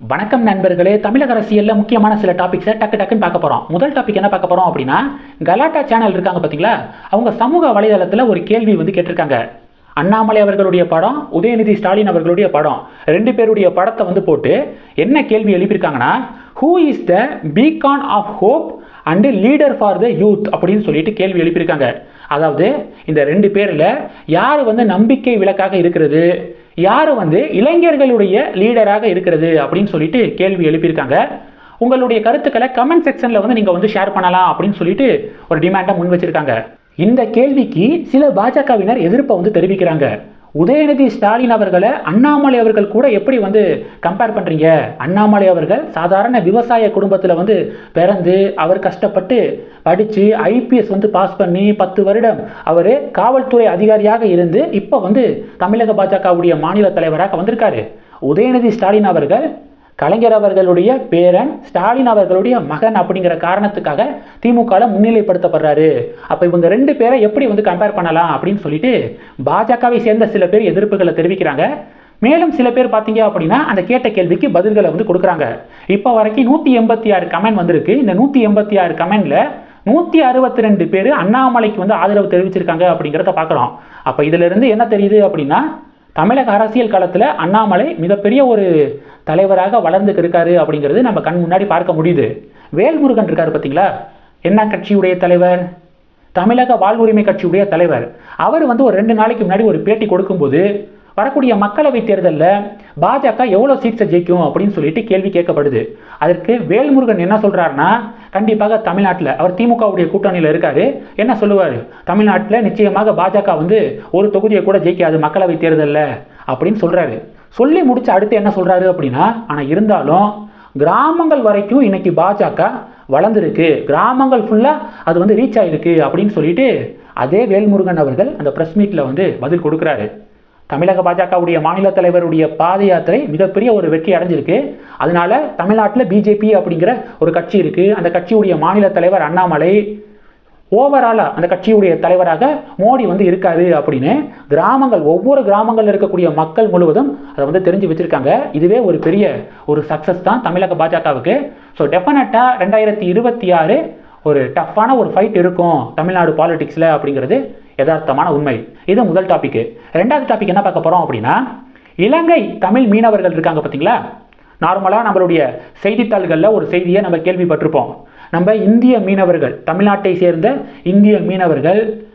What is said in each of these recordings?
வணக்கம் நண்பர்களே தமிழக அரசியலில் முக்கியமான சில டாபிக்ஸை டக்கு டக்குன்னு பார்க்க போகிறோம் முதல் டாபிக் என்ன பார்க்க போகிறோம் அப்படின்னா கலாட்டா சேனல் இருக்காங்க பார்த்தீங்களா அவங்க சமூக வலைதளத்தில் ஒரு கேள்வி வந்து கேட்டிருக்காங்க. அண்ணாமலை அவர்களுடைய படம் உதயநிதி ஸ்டாலின் அவர்களுடைய படம் ரெண்டு பேருடைய படத்தை வந்து போட்டு என்ன கேள்வி எழுப்பியிருக்காங்கன்னா who is the beacon of hope and leader for the youth அப்படின்னு சொல்லிட்டு கேள்வி எழுப்பியிருக்காங்க. அதாவது இந்த ரெண்டு பேரில் யார் வந்து நம்பிக்கை விளக்காக இருக்கிறது? யார் வந்து இளைஞர்களுடைய லீடராக இருக்கிறது அப்படின்னு சொல்லிட்டு கேள்வி எழுப்பியிருக்காங்க. உங்களுடைய கருத்துக்களை கமெண்ட் செக்ஷனில் வந்து நீங்கள் வந்து ஷேர் பண்ணலாம் அப்படின்னு சொல்லிட்டு ஒரு டிமாண்டை முன் வச்சிருக்காங்க. இந்த கேள்விக்கு சில பாஜகவினர் எதிர்ப்பை வந்து தெரிவிக்கிறாங்க. உதயநிதி ஸ்டாலின் அவர்களை அண்ணாமலை அவர்கள் கூட எப்படி வந்து கம்பேர் பண்ணுறீங்க அண்ணாமலை அவர்கள் சாதாரண விவசாய குடும்பத்தில் வந்து பிறந்து அவர் கஷ்டப்பட்டு படித்து ஐபிஎஸ் வந்து பாஸ் பண்ணி பத்து வருடம் அவர் காவல்துறை அதிகாரியாக இருந்து இப்போ வந்து தமிழக பாஜகவுடைய மாநில தலைவராக வந்திருக்காரு. உதயநிதி ஸ்டாலின் அவர்கள் கலைஞர் அவர்களுடைய பேரன் ஸ்டாலின் அவர்களுடைய மகன் அப்படிங்கிற காரணத்துக்காக திமுகவில் முன்னிலைப்படுத்தப்படுறாரு. அப்போ இவங்க ரெண்டு பேரை எப்படி வந்து கம்பேர் பண்ணலாம் அப்படின்னு சொல்லிட்டு பாஜகவை சேர்ந்த சில பேர் எதிர்ப்புகளை தெரிவிக்கிறாங்க. மேலும் சில பேர் பார்த்தீங்க அப்படின்னா அந்த கேட்ட கேள்விக்கு பதில்களை வந்து கொடுக்குறாங்க. இப்போ வரைக்கும் நூற்றி எண்பத்தி ஆறு கமெண்ட் வந்திருக்கு. இந்த நூற்றி எண்பத்தி ஆறு கமெண்டில் நூற்றி அறுபத்தி ரெண்டு பேர் அண்ணாமலைக்கு வந்து ஆதரவு தெரிவிச்சிருக்காங்க அப்படிங்கிறத பார்க்குறோம். அப்போ இதிலிருந்து என்ன தெரியுது அப்படின்னா தமிழக அரசியல் களத்தில் அண்ணாமலை மிகப்பெரிய ஒரு தலைவராக வளர்ந்துக்கு இருக்காரு அப்படிங்கிறது நம்ம கண் முன்னாடி பார்க்க முடியுது. வேல்முருகன் இருக்காரு பார்த்தீங்களா? என்ன கட்சியுடைய தலைவர்? தமிழக வாழ்வுரிமை கட்சியுடைய தலைவர். அவர் வந்து ஒரு ரெண்டு நாளைக்கு முன்னாடி ஒரு பேட்டி கொடுக்கும்போது வரக்கூடிய மக்களவை தேர்தலில் பாஜக எவ்வளோ சீட்ஸை ஜெயிக்கும்? அப்படின்னு சொல்லிட்டு கேள்வி கேட்கப்படுது. அதற்கு வேல்முருகன் என்ன சொல்கிறாருன்னா கண்டிப்பாக தமிழ்நாட்டில் அவர் திமுகவுடைய கூட்டணியில் இருக்காரு. என்ன சொல்லுவார்? தமிழ்நாட்டில் நிச்சயமாக பாஜக வந்து ஒரு தொகுதியை கூட ஜெயிக்காது மக்களவை தேர்தலில் அப்படின்னு சொல்கிறாரு சொல்லி முடிச்சு அடுத்து என்ன சொல்கிறாரு அப்படின்னா ஆனால் இருந்தாலும் கிராமங்கள் வரைக்கும் இன்னைக்கு பாஜக வளர்ந்துருக்கு. கிராமங்கள் ஃபுல்லாக அது வந்து ரீச் ஆகிருக்கு அப்படின்னு சொல்லிட்டு அதே வேல்முருகன் அவர்கள் அந்த ப்ரெஸ் மீட்டில் வந்து பதில் கொடுக்குறாரு. தமிழக பாஜகவுடைய மாநில தலைவருடைய பாத யாத்திரை மிகப்பெரிய ஒரு வெற்றி அடைஞ்சிருக்கு. அதனால தமிழ்நாட்டில் பிஜேபி அப்படிங்கிற ஒரு கட்சி இருக்குது அந்த கட்சியுடைய மாநில தலைவர் அண்ணாமலை ஓவராலாக அந்த கட்சியுடைய தலைவராக மோடி வந்து இருக்காரு அப்படின்னு கிராமங்கள் ஒவ்வொரு கிராமங்களில் இருக்கக்கூடிய மக்கள் முழுவதும் அதை வந்து தெரிஞ்சு வச்சுருக்காங்க. இதுவே ஒரு பெரிய ஒரு சக்ஸஸ் தான் தமிழக பாஜகவுக்கு. ஸோ டெஃபினட்டாக ரெண்டாயிரத்தி இருபத்தி ஆறு ஒரு டஃப்பான ஒரு ஃபைட் இருக்கும் தமிழ்நாடு பாலிடிக்ஸில் அப்படிங்கிறது யதார்த்தமான உண்மை. இது முதல் டாபிக் ரெண்டாவது டாபிக் என்ன பார்க்க போகிறோம் அப்படின்னா இலங்கை தமிழ் மீனவர்கள் இருக்காங்க பார்த்தீங்களா? நார்மலாக நம்மளுடைய செய்தித்தாள்களில் ஒரு செய்தியை நம்ம கேள்விப்பட்டிருப்போம். நம்ம இந்திய மீனவர்கள் தமிழ்நாட்டை சேர்ந்த இந்திய மீனவர்கள்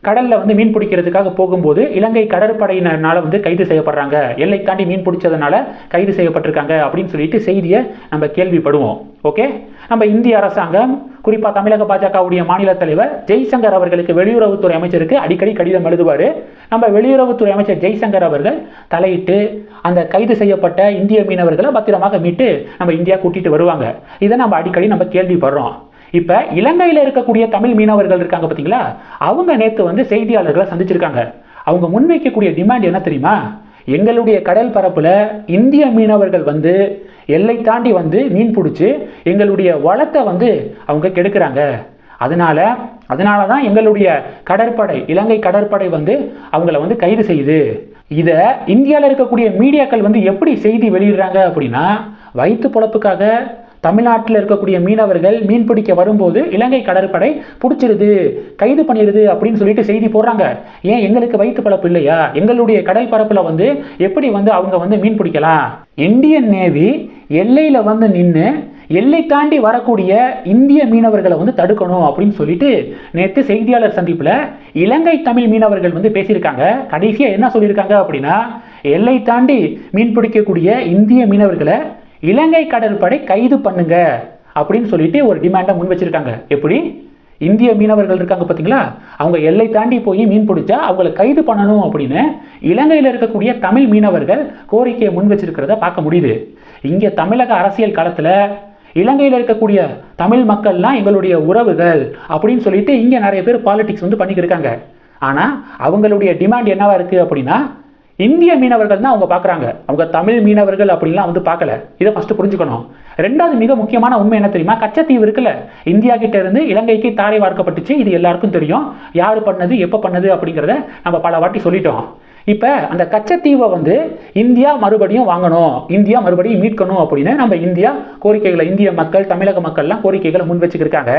கடலில் வந்து மீன் பிடிக்கிறதுக்காக போகும்போது இலங்கை கடற்படையினரால் வந்து கைது செய்யப்படுறாங்க. எல்லை தாண்டி மீன் பிடிச்சதுனால கைது செய்யப்பட்டிருக்காங்க அப்படின்னு சொல்லிட்டு செய்தியை நம்ம கேள்விப்படுவோம். ஓகே நம்ம இந்திய அரசாங்கம் குறிப்பாக தமிழக பாஜகவுடைய மாநில தலைவர் ஜெய்சங்கர் அவர்களுக்கு வெளியுறவுத்துறை அமைச்சருக்கு அடிக்கடி கடிதம் எழுதுவார். நம்ம வெளியுறவுத்துறை அமைச்சர் ஜெய்சங்கர் அவர்கள் தலையிட்டு அந்த கைது செய்யப்பட்ட இந்திய மீனவர்களை பத்திரமாக மீட்டு நம்ம இந்தியா கூட்டிட்டு வருவாங்க. இதை நம்ம அடிக்கடி நம்ம கேள்விப்படுறோம். இப்போ இலங்கையில் இருக்கக்கூடிய தமிழ் மீனவர்கள் இருக்காங்க பார்த்தீங்களா அவங்க நேற்று வந்து செய்தியாளர்களை சந்திச்சிருக்காங்க. அவங்க முன்வைக்கக்கூடிய டிமாண்ட் என்ன தெரியுமா? எங்களுடைய கடல் பரப்பில் இந்திய மீனவர்கள் வந்து எல்லை தாண்டி வந்து மீன் பிடிச்சி எங்களுடைய வளத்தை வந்து அவங்க கெடுக்கிறாங்க. அதனால அதனால தான் எங்களுடைய கடற்படை இலங்கை கடற்படை வந்து அவங்கள வந்து கைது செய்யுது. இதை இந்தியாவில் இருக்கக்கூடிய மீடியாக்கள் வந்து எப்படி செய்தி வெளியிடுறாங்க அப்படின்னா வயிற்று பொழப்புக்காக தமிழ்நாட்டில் இருக்கக்கூடிய மீனவர்கள் மீன் பிடிக்க வரும்போது இலங்கை கடற்படை பிடிச்சிருது கைது பண்ணிடுது அப்படின்னு சொல்லிட்டு செய்தி போடுறாங்க. ஏன் எங்களுக்கு வயிற்று பழப்பு இல்லையா? எங்களுடைய கடல் பரப்பில் வந்து எப்படி வந்து அவங்க வந்து மீன் பிடிக்கலாம்? இந்தியன் நேவி எல்லையில் வந்து நின்று எல்லை தாண்டி வரக்கூடிய இந்திய மீனவர்களை வந்து தடுக்கணும் அப்படின்னு சொல்லிட்டு நேற்று செய்தியாளர் சந்திப்பில் இலங்கை தமிழ் மீனவர்கள் வந்து பேசியிருக்காங்க. கடைசியாக என்ன சொல்லியிருக்காங்க அப்படின்னா எல்லை தாண்டி மீன் பிடிக்கக்கூடிய இந்திய மீனவர்களை இலங்கை கடற்படை கைது பண்ணுங்க அப்படின்னு சொல்லிட்டு ஒரு டிமாண்டை முன் வச்சிருக்காங்க. எப்படி? இந்திய மீனவர்கள் இருக்காங்க பார்த்தீங்களா அவங்க எல்லை தாண்டி போய் மீன் பிடிச்சா அவங்கள கைது பண்ணணும் அப்படின்னு இலங்கையில் இருக்கக்கூடிய தமிழ் மீனவர்கள் கோரிக்கையை முன் வச்சிருக்கிறத பார்க்க முடியுது. இங்கே தமிழக அரசியல் காலத்தில் இலங்கையில் இருக்கக்கூடிய தமிழ் மக்கள்லாம் எங்களுடைய உறவுகள் அப்படின்னு சொல்லிட்டு இங்கே நிறைய பேர் பாலிடிக்ஸ் வந்து பண்ணிக்கிருக்காங்க ஆனால் அவங்களுடைய டிமாண்ட் என்னவா இருக்குது அப்படின்னா இந்திய மீனவர்கள் தான் அவங்க பார்க்குறாங்க. அவங்க தமிழ் மீனவர்கள் அப்படின்லாம் வந்து பார்க்கல. இதை ஃபஸ்ட்டு புரிஞ்சுக்கணும். ரெண்டாவது மிக முக்கியமான உண்மை என்ன தெரியுமா? கச்சத்தீவு இருக்குல்ல. இந்தியா கிட்ட இருந்து இலங்கைக்கு தாரை வார்க்கப்பட்டுச்சு. இது எல்லாருக்கும் தெரியும். யார் பண்ணது எப்போ பண்ணது அப்படிங்கிறத நம்ம பல வாட்டி சொல்லிட்டோம். இப்போ அந்த கச்சத்தீவை வந்து இந்தியா மறுபடியும் வாங்கணும். இந்தியா மறுபடியும் மீட்கணும் அப்படின்னு நம்ம இந்தியா கோரிக்கைகளை இந்திய மக்கள் தமிழக மக்கள்லாம் கோரிக்கைகளை முன் வச்சுக்கிருக்காங்க.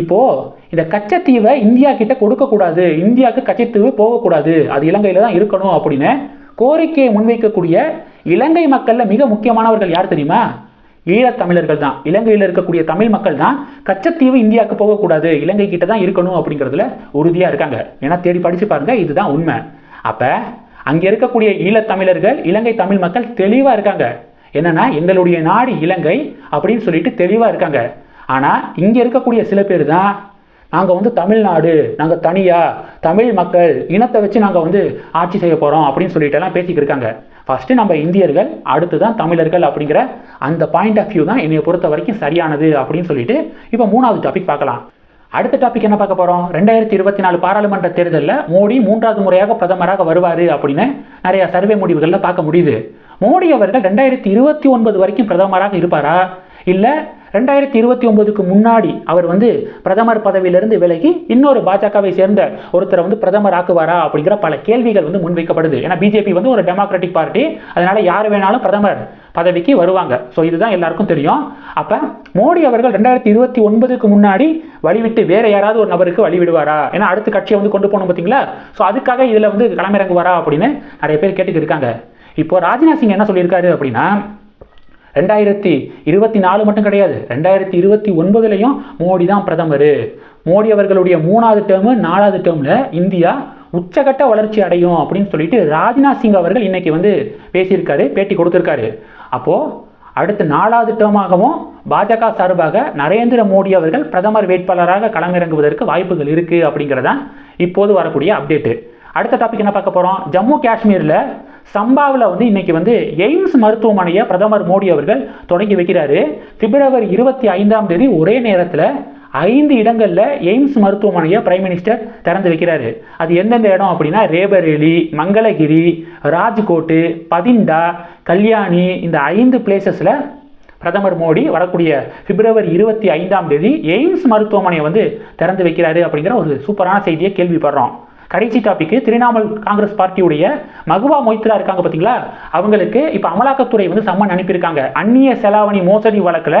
இப்போது இந்த கச்சத்தீவை இந்தியா கிட்ட கொடுக்கக்கூடாது. இந்தியாவுக்கு கச்சத்தீவு போகக்கூடாது. அது இலங்கையில் தான் இருக்கணும் அப்படின்னு கோரிக்கையை முன்வைக்கக்கூடிய இலங்கை மக்களில் மிக முக்கியமானவர்கள் யார் தெரியுமா? ஈழத்தமிழர்கள் தான். இலங்கையில் இருக்கக்கூடிய தமிழ் மக்கள் தான் கச்சத்தீவு இந்தியாவுக்கு போகக்கூடாது. இலங்கை கிட்ட தான் இருக்கணும் அப்படிங்கிறதுல உறுதியாக இருக்காங்க. ஏன்னா தேடி படித்து பாருங்க இதுதான் உண்மை. அப்போ அங்கே இருக்கக்கூடிய ஈழத்தமிழர்கள் இலங்கை தமிழ் மக்கள் தெளிவாக இருக்காங்க. என்னன்னா எங்களுடைய நாடு இலங்கை அப்படின்னு சொல்லிட்டு தெளிவாக இருக்காங்க. ஆனால் இங்கே இருக்கக்கூடிய சில பேர் தான் நாங்கள் வந்து தமிழ்நாடு நாங்கள் தனியாக தமிழ் மக்கள் இனத்தை வச்சு நாங்கள் வந்து ஆட்சி செய்ய போகிறோம் அப்படின்னு சொல்லிட்டு எல்லாம் பேசிக்கிட்டு இருக்காங்க. ஃபஸ்ட்டு நம்ம இந்தியர்கள் அடுத்து தான் தமிழர்கள் அப்படிங்கிற அந்த பாயிண்ட் ஆஃப் வியூ தான் என்னை பொறுத்த வரைக்கும் சரியானது அப்படின்னு சொல்லிட்டு இப்போ மூணாவது டாபிக் பார்க்கலாம். அடுத்த டாபிக் என்ன பார்க்க போகிறோம் ரெண்டாயிரத்தி இருபத்தி நாலு பாராளுமன்ற தேர்தலில் மோடி மூன்றாவது முறையாக பிரதமராக வருவார் அப்படின்னு நிறைய சர்வே முடிவுகளில் பார்க்க முடியுது. மோடி அவர்கள் ரெண்டாயிரத்தி இருபத்தி ஒன்பது வரைக்கும் பிரதமராக இருப்பாரா? இல்லை ரெண்டாயிரத்தி இருபத்தி ஒன்பதுக்கு முன்னாடி அவர் வந்து பிரதமர் பதவியிலிருந்து விலகி இன்னொரு பாஜகவை சேர்ந்த ஒருத்தரை வந்து பிரதமர் ஆக்குவாரா அப்படிங்கிற பல கேள்விகள் வந்து முன்வைக்கப்படுது. ஏன்னா பிஜேபி வந்து ஒரு டெமோக்ராட்டிக் பார்ட்டி அதனால யார் வேணாலும் பிரதமர் பதவிக்கு வருவாங்க. ஸோ இதுதான் எல்லாருக்கும் தெரியும். அப்போ மோடி அவர்கள் ரெண்டாயிரத்தி இருபத்தி ஒன்பதுக்கு முன்னாடி வழிவிட்டு வேற யாராவது ஒரு நபருக்கு வழிவிடுவாரா? ஏன்னா அடுத்த கட்சியை வந்து கொண்டு போகணும் பார்த்தீங்களா? ஸோ அதுக்காக இதில் வந்து களமிறங்குவாரா அப்படின்னு நிறைய பேர் கேட்டுக்கிட்டு இருக்காங்க. இப்போ ராஜ்நாத் சிங் என்ன சொல்லியிருக்காரு அப்படின்னா ரெண்டாயிரத்தி இருபத்தி நாலு மட்டும் கிடையாது. ரெண்டாயிரத்தி இருபத்தி ஒன்பதுலையும் மோடி தான் பிரதமர். மோடி அவர்களுடைய மூணாவது டேர்மு நாலாவது டேர்மில் இந்தியா உச்சகட்ட வளர்ச்சி அடையும் அப்படின்னு சொல்லிட்டு ராஜ்நாத் சிங் அவர்கள் இன்னைக்கு வந்து பேசியிருக்காரு பேட்டி கொடுத்துருக்காரு. அப்போது அடுத்த நாலாவது டேர்மாகவும் பாஜக சார்பாக நரேந்திர மோடி அவர்கள் பிரதமர் வேட்பாளராக களமிறங்குவதற்கு வாய்ப்புகள் இருக்குது அப்படிங்கிறதான் இப்போது வரக்கூடிய அப்டேட்டு அடுத்த டாபிக் என்ன பார்க்க போகிறோம் ஜம்மு காஷ்மீரில் சம்பாவில் வந்து இன்னைக்கு வந்து எய்ம்ஸ் மருத்துவமனையை பிரதமர் மோடி அவர்கள் தொடங்கி வைக்கிறாரு. பிப்ரவரி இருபத்தி ஐந்தாம் தேதி ஒரே நேரத்தில் ஐந்து இடங்களில் எய்ம்ஸ் மருத்துவமனையை பிரைம் மினிஸ்டர் திறந்து வைக்கிறாரு. அது எந்தெந்த இடம் அப்படின்னா ரேபரேலி மங்களகிரி ராஜ்கோட்டு பதிண்டா கல்யாணி இந்த ஐந்து பிளேசஸில் பிரதமர் மோடி வரக்கூடிய பிப்ரவரி இருபத்தி ஐந்தாம் தேதி எய்ம்ஸ் மருத்துவமனையை வந்து திறந்து வைக்கிறாரு அப்படிங்கிற ஒரு சூப்பரான செய்தியை கேள்விப்படுறோம். கடைசி டாபிக் திரிணாமுல் காங்கிரஸ் பார்ட்டியுடைய மகுவா மொய்த்ரா இருக்காங்க பார்த்தீங்களா அவங்களுக்கு இப்போ அமலாக்கத்துறை வந்து சம்மன் அனுப்பியிருக்காங்க. அந்நிய செலாவணி மோசடி வழக்கில்